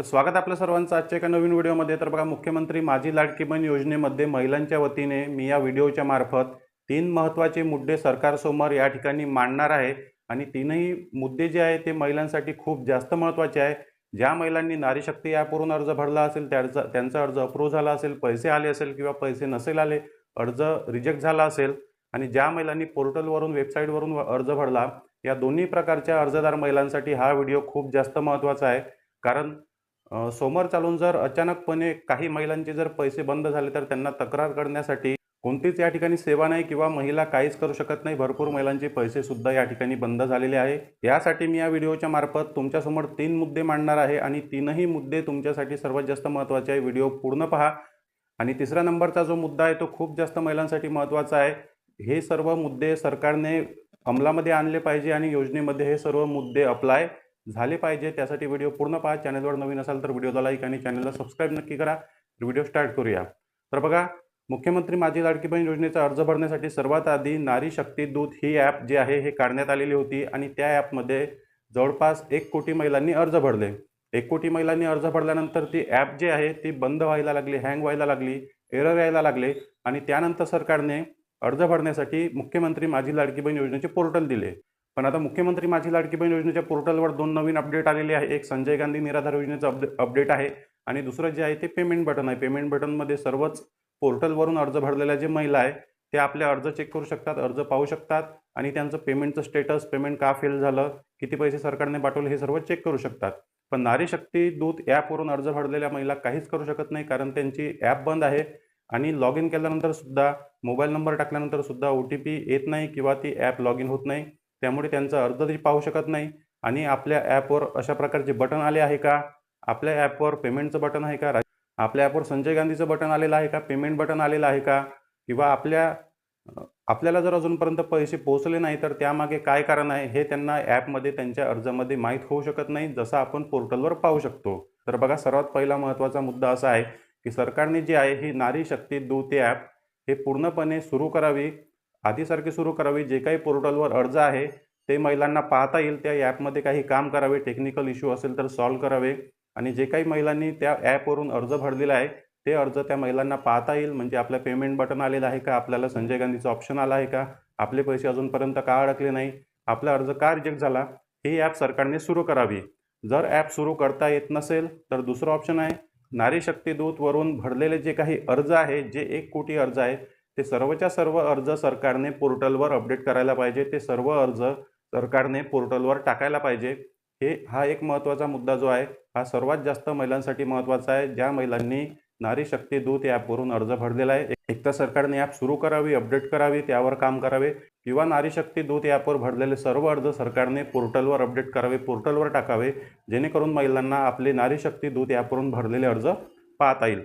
तर स्वागत आपल्या सर्वांचं आजच्या एका नवीन व्हिडिओमध्ये. तर बघा मुख्यमंत्री माझी लाडकी बहीण योजनेमध्ये महिलांच्या वतीने मी या व्हिडिओच्या मार्फत तीन महत्त्वाचे मुद्दे सरकारसमोर या ठिकाणी मांडणार आहे. आणि तीनही मुद्दे जे आहे ते महिलांसाठी खूप जास्त महत्त्वाचे आहे. ज्या महिलांनी नारी शक्ती ॲपवरून अर्ज भरला असेल त्याचा त्यांचा अर्ज अप्रूव्ह झाला असेल पैसे आले असेल किंवा पैसे नसेल आले अर्ज रिजेक्ट झाला असेल आणि ज्या महिलांनी पोर्टलवरून वेबसाईटवरून अर्ज भरला या दोन्ही प्रकारच्या अर्जदार महिलांसाठी हा व्हिडिओ खूप जास्त महत्त्वाचा आहे. कारण समोर चालून जर अचानकपणे काही महिलांचे जर पैसे बंद झाले तर त्यांना तक्रार करण्यासाठी कोणतीच या ठिकाणी सेवा नाही किंवा महिला काहीच करू शकत नाही. भरपूर महिलांचे पैसे सुद्धा या ठिकाणी बंद झालेले आहे. यासाठी मी या व्हिडिओच्या मार्फत तुमच्यासमोर तीन मुद्दे मांडणार आहे आणि तीनही मुद्दे तुमच्यासाठी सर्वात जास्त महत्त्वाचे आहे. व्हिडिओ पूर्ण पहा. आणि तिसऱ्या नंबरचा जो मुद्दा आहे तो खूप जास्त महिलांसाठी महत्त्वाचा आहे. हे सर्व मुद्दे सरकारने अंमलामध्ये आणले पाहिजे आणि योजनेमध्ये हे सर्व मुद्दे अप्लाय झाले पाहिजे त्यासाठी व्हिडिओ पूर्ण पहा. चॅनलवर नवीन असाल तर व्हिडिओला लाईक आणि चॅनलला सबस्क्राईब नक्की करा. व्हिडिओ स्टार्ट करूया. तर बघा मुख्यमंत्री माझी लाडकी बहीण योजनेचा अर्ज भरण्यासाठी सर्वात आधी नारी शक्ती दूत ही ॲप जे आहे हे काढण्यात आलेली होती आणि त्या ॲपमध्ये जवळपास एक कोटी महिलांनी अर्ज भरले. एक कोटी महिलांनी अर्ज भरल्यानंतर ती ॲप जी आहे ती बंद व्हायला लागली हँग व्हायला लागली एरर यायला लागले आणि त्यानंतर सरकारने अर्ज भरण्यासाठी मुख्यमंत्री माझी लाडकी बहीण योजनेचे पोर्टल दिले. पण आता मुख्यमंत्री माझी लाडकी बहीण योजनेच्या पोर्टलवर दोन नवीन अपडेट आलेले आहे. एक संजय गांधी निराधार योजनेचं अपडे अपडेट आहे आणि दुसरं जे आहे ते पेमेंट बटन आहे. पेमेंट बटनमध्ये सर्वच पोर्टलवरून अर्ज भरलेल्या जे महिला आहे ते आपले अर्ज चेक करू शकतात अर्ज पाहू शकतात आणि त्यांचं पेमेंटचं स्टेटस पेमेंट का फेल झालं किती पैसे सरकारने पाठवले हे सर्व चेक करू शकतात. पण नारी शक्ती दूत ॲपवरून अर्ज भरलेल्या महिला काहीच करू शकत नाही कारण त्यांची ॲप बंद आहे आणि लॉग इन केल्यानंतर सुद्धा मोबाईल नंबर टाकल्यानंतर सुद्धा ओ टी पी येत नाही किंवा ती ॲप लॉग इन होत नाही. त्यामुळे त्यांचा अर्ज तरी पाहू शकत नाही. आणि आपल्या ॲपवर अशा प्रकारचे बटन आले आहे का? आपल्या ॲपवर पेमेंटचं बटन आहे का? आपल्या ॲपवर संजय गांधीचं बटन आलेलं आहे का? पेमेंट बटन आलेलं आहे का? किंवा आपल्या आपल्याला जर अजूनपर्यंत पैसे पोहोचले नाही तर त्यामागे काय कारण आहे हे त्यांना ॲपमध्ये त्यांच्या अर्जामध्ये माहीत होऊ शकत नाही जसं आपण पोर्टलवर पाहू शकतो. तर बघा सर्वात पहिला महत्त्वाचा मुद्दा असा आहे की सरकारने जे आहे ही नारी शक्ती दूत ॲप हे पूर्णपणे सुरू करावी आधीसारखे सुरू करावी. जे काही पोर्टलवर अर्ज आहे ते महिलांना पाहता येईल. त्या ॲपमध्ये काही काम करावे टेक्निकल इश्यू असेल तर सॉल्व्ह करावे. आणि जे काही महिलांनी त्या ॲपवरून अर्ज भरलेला आहे ते अर्ज त्या महिलांना पाहता येईल. म्हणजे आपलं पेमेंट बटन आलेलं आहे का? आपल्याला संजय गांधीचं ऑप्शन आलं आहे का? आपले पैसे अजूनपर्यंत का अडकले नाही आपला अर्ज का रिजेक्ट झाला? ही ॲप सरकारने सुरू करावी. जर ॲप सुरू करता येत नसेल तर दुसरं ऑप्शन आहे. नारी शक्ती दूतवरून भरलेले जे काही अर्ज आहे जे एक कोटी अर्ज आहे ते सर्वच्या सर्व अर्ज सरकारने पोर्टलवर अपडेट करायला पाहिजे. ते सर्व अर्ज सरकारने पोर्टलवर टाकायला पाहिजे. हे हा एक महत्त्वाचा मुद्दा जो आहे हा सर्वात जास्त महिलांसाठी महत्त्वाचा आहे. ज्या महिलांनी नारी शक्ती दूत ॲपवरून अर्ज भरलेला आहे एक तर सरकारने ॲप सुरू करावी अपडेट करावी त्यावर काम करावे किंवा नारी शक्ती दूत ॲपवर भरलेले सर्व अर्ज सरकारने पोर्टलवर अपडेट करावे पोर्टलवर टाकावे जेणेकरून महिलांना आपले नारी शक्ती दूत ॲपवरून भरलेले अर्ज पाहता येईल.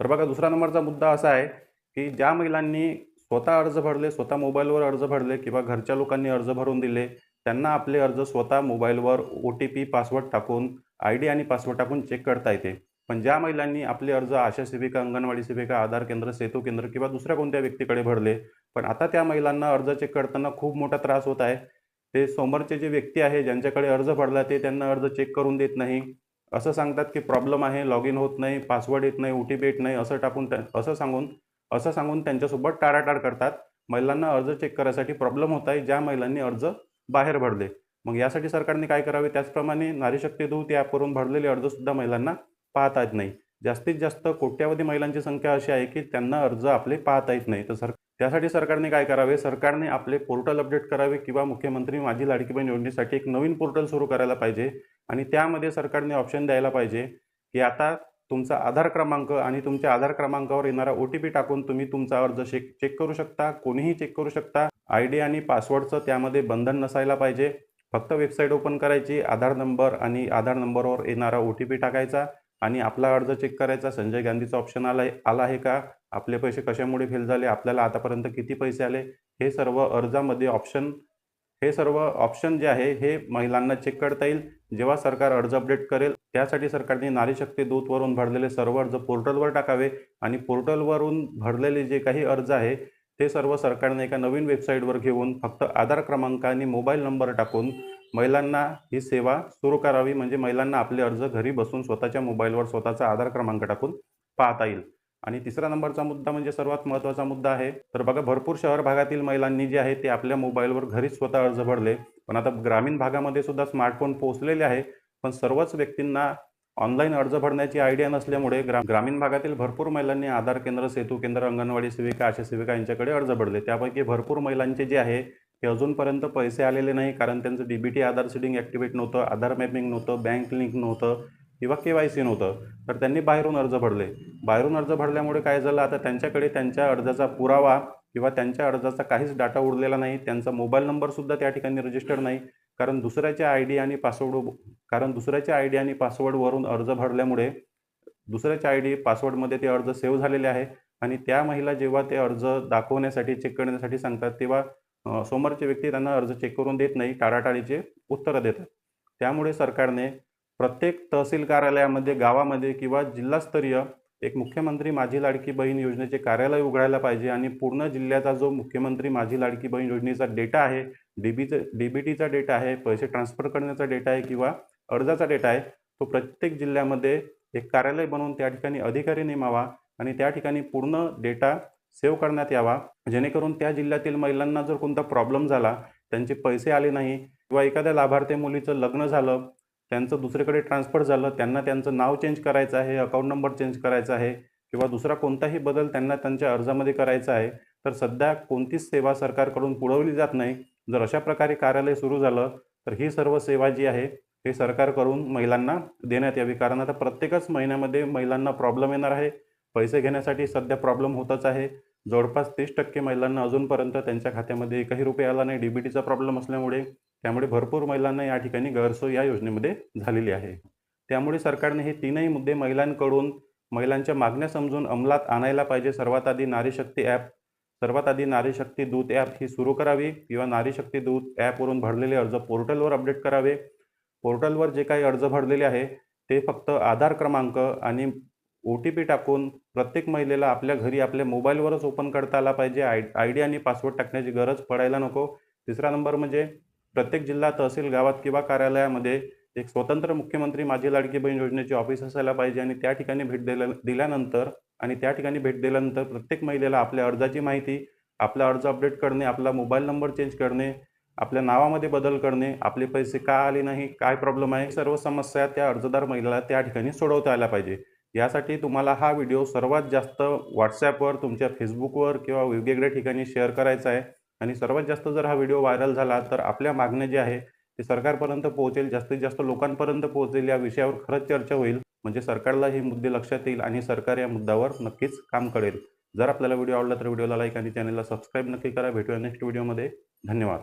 तर बघा दुसरा नंबरचा मुद्दा असा आहे की ज्या महिलांनी स्वतः अर्ज भरले स्वतः मोबाईलवर अर्ज भरले किंवा घरच्या लोकांनी अर्ज भरून दिले त्यांना आपले अर्ज स्वतः मोबाईलवर ओ टी पी पासवर्ड टाकून आय डी आणि पासवर्ड टाकून चेक करता येते. पण ज्या महिलांनी आपले अर्ज आशा सेविका अंगणवाडी सेविका आधार केंद्र सेतू केंद्र किंवा दुसऱ्या कोणत्या व्यक्तीकडे भरले पण आता त्या महिलांना अर्ज चेक करताना खूप मोठा त्रास होत आहे. ते समोरचे जे व्यक्ती आहे ज्यांच्याकडे अर्ज भरला ते त्यांना अर्ज चेक करून देत नाही. असं सांगतात की प्रॉब्लेम आहे लॉग इन होत नाही पासवर्ड येत नाही ओ टी पी येत नाही असं टाकून असं सांगून असं सांगून त्यांच्यासोबत टाळाटाळ करतात. महिलांना अर्ज चेक करायसाठी प्रॉब्लेम होत आहे ज्या महिलांनी अर्ज बाहेर भरले. मग यासाठी सरकारने काय करावे? त्याचप्रमाणे नारी शक्ती दूत ॲपवरून भरलेले अर्जसुद्धा महिलांना पाहता येत नाही. जास्तीत जास्त कोट्यावधी महिलांची संख्या अशी आहे की त्यांना अर्ज आपले पाहता येत नाही. तर सर त्यासाठी सरकारने काय करावे? सरकारने आपले पोर्टल अपडेट करावे किंवा मुख्यमंत्री माझी लाडकी बहीण योजनेसाठी एक नवीन पोर्टल सुरू करायला पाहिजे. आणि त्यामध्ये सरकारने ऑप्शन द्यायला पाहिजे की आता तुमचा आधार क्रमांक आणि तुमच्या आधार क्रमांकावर येणारा ओ टी पी टाकून तुम्ही तुमचा अर्ज चेक चेक करू शकता कोणीही चेक करू शकता आय डी आणि पासवर्डचं त्यामध्ये बंधन नसायला पाहिजे. फक्त वेबसाईट ओपन करायची आधार नंबर आणि आधार नंबरवर येणारा ओ टी पी टाकायचा आणि आपला अर्ज चेक करायचा. संजय गांधीचा ऑप्शन आला आला आहे का? आपले पैसे कशामुळे फेल झाले? आपल्याला आतापर्यंत किती पैसे आले? हे सर्व अर्जामध्ये ऑप्शन हे सर्व ऑप्शन जे आहे हे महिलांना चेक करता येईल. जेव्हा सरकार अर्ज अपडेट करेल त्यासाठी सरकारने नारी शक्ती दूतवरून भरलेले सर्व अर्ज पोर्टलवर टाकावे आणि पोर्टलवरून भरलेले जे काही अर्ज आहे ते सर्व सरकारने एका नवीन वेबसाईटवर घेऊन फक्त आधार क्रमांक आणि मोबाईल नंबर टाकून महिलांना ही सेवा सुरू करावी म्हणजे महिलांना आपले अर्ज घरी बसून स्वतःच्या मोबाईलवर स्वतःचा आधार क्रमांक टाकून पाहता येईल. आणि तिसरा नंबरचा मुद्दा म्हणजे सर्वात महत्त्वाचा मुद्दा आहे तर बघा भरपूर शहर भागातील महिलांनी जे आहे ते आपल्या मोबाईलवर घरीच स्वतः अर्ज भरले. पण आता ग्रामीण भागामध्ये सुद्धा स्मार्टफोन पोहोचलेले आहे. पण सर्वच व्यक्तींना ऑनलाईन अर्ज भरण्याची आयडिया नसल्यामुळे ग्रा ग्रामीण भागातील भरपूर महिलांनी आधार केंद्र सेतू केंद्र अंगणवाडी सेविका आशा सेविका यांच्याकडे अर्ज भरले. त्यापैकी भरपूर महिलांचे जे आहे ते अजूनपर्यंत पैसे आलेले नाही कारण त्यांचं D B T Aadhaar seeding activate नव्हतं आधार मॅपिंग नव्हतं बँक लिंक नव्हतं किंवा के वाय सी नव्हतं. तर त्यांनी बाहेरून अर्ज भरले. बाहेरून अर्ज भरल्यामुळे काय झालं? आता त्यांच्याकडे त्यांच्या अर्जाचा पुरावा किंवा त्यांच्या अर्जाचा काहीच डाटा उरलेला नाही. त्यांचा मोबाईल नंबरसुद्धा त्या ठिकाणी रजिस्टर्ड नाही. कारण दुसऱ्याच्या आय डी आणि पासवर्ड कारण दुसऱ्याच्या आय डी आणि पासवर्डवरून अर्ज भरल्यामुळे दुसऱ्याच्या आय डी पासवर्डमध्ये ते अर्ज सेव्ह झालेले आहे. आणि त्या महिला जेव्हा ते अर्ज दाखवण्यासाठी चेक करण्यासाठी सांगतात तेव्हा समोरचे व्यक्ती त्यांना अर्ज चेक करून देत नाही टाळाटाळीचे उत्तरं देतात. त्यामुळे सरकारने प्रत्येक तहसील कार्यालयामध्ये गावामध्ये किंवा जिल्हास्तरीय एक मुख्यमंत्री माझी लाडकी बहीण योजनेचे कार्यालय उघडायला पाहिजे आणि पूर्ण जिल्ह्याचा जो मुख्यमंत्री माझी लाडकी बहीण योजनेचा डेटा आहे डीबीचा डीबीटीचा डेटा आहे पैसे ट्रान्सफर करण्याचा डेटा आहे किंवा अर्जाचा डेटा आहे तो प्रत्येक जिल्ह्यामध्ये एक कार्यालय बनवून त्या ठिकाणी अधिकारी नेमावा आणि त्या ठिकाणी पूर्ण डेटा सेव्ह करण्यात यावा. जेणेकरून त्या जिल्ह्यातील महिलांना जर कोणता प्रॉब्लेम झाला त्यांचे पैसे आले नाही किंवा एखाद्या लाभार्थी मुलीचं लग्न झालं त्यांचं दुसरीकडे ट्रान्सफर झालं त्यांना त्यांचं नाव चेंज करायचं आहे अकाउंट नंबर चेंज करायचा आहे किंवा दुसरा कोणताही बदल त्यांना त्यांच्या अर्जामध्ये करायचा आहे तर सध्या कोणतीच सेवा सरकारकडून पुरवली जात नाही. जर अशा प्रकारे कार्यालय सुरू झालं तर ही सर्व सेवा जी आहे हे सरकारकडून महिलांना देण्यात यावी. कारण आता प्रत्येकच महिन्यामध्ये महिलांना प्रॉब्लेम येणार आहे. पैसे घेण्यासाठी सध्या प्रॉब्लेम होतच आहे. जवळपास तीस टक्के महिलांना अजूनपर्यंत त्यांच्या खात्यामध्ये एकही रुपये आला नाही. डी बी टीचा प्रॉब्लेम असल्यामुळे त्यामुळे भरपूर महिलांना या ठिकाणी गैरसोय या योजनेमध्ये झालेली आहे. त्यामुळे सरकारने हे तीनही मुद्दे महिलांकडून महिलांच्या मागण्या समजून अंमलात आणायला पाहिजे. सर्वात आधी नारी शक्ती ॲप सर्वात आधी नारी शक्ती दूत ॲप ही सुरू करावी किंवा नारी शक्ती दूत ॲपवरून भरलेले अर्ज पोर्टलवर अपडेट करावे. पोर्टलवर जे काही अर्ज भरलेले आहे ते फक्त आधार क्रमांक आणि ओ टी पी टाकून प्रत्येक महिलेला आपल्या घरी आपल्या मोबाईलवरच ओपन करता आला पाहिजे. आय आय डी आणि पासवर्ड टाकण्याची गरज पडायला नको. तिसरा नंबर म्हणजे प्रत्येक जिल्हा तहसील गावात किंवा कार्यालयामध्ये एक स्वतंत्र मुख्यमंत्री माझी लाडकी बहीण योजनेची ऑफिस असायला पाहिजे आणि त्या ठिकाणी भेट दिल्या दिल्यानंतर आणि त्या ठिकाणी भेट दिल्यानंतर प्रत्येक महिलेला आपल्या अर्जाची माहिती आपला अर्ज अपडेट करणे आपला मोबाईल नंबर चेंज करणे आपल्या नावामध्ये बदल करणे आपले पैसे का आले नाही काय प्रॉब्लेम आहे सर्व समस्या त्या अर्जदार महिलेला त्या ठिकाणी सोडवता आल्या पाहिजे. यासाठी तुम्हाला हा व्हिडिओ सर्वात जास्त व्हॉट्सॲपवर तुमच्या फेसबुकवर किंवा वेगवेगळ्या ठिकाणी शेअर करायचा आहे. आणि सर्वात जास्त जर हा व्हिडिओ व्हायरल झाला तर आपल्या मागण्या जे आहे ते सरकारपर्यंत पोहोचेल. जास्तीत जास्त लोकांपर्यंत पोहोचेल. या विषयावर खरंच चर्चा होईल. म्हणजे सरकारला हे मुद्दे लक्षात येईल आणि सरकार या मुद्द्यावर नक्कीच काम करेल. जर आपल्याला व्हिडिओ आवडला तर व्हिडिओला लाईक आणि चॅनलला सबस्क्राईब नक्की करा. भेटूया नेक्स्ट व्हिडिओमध्ये. धन्यवाद.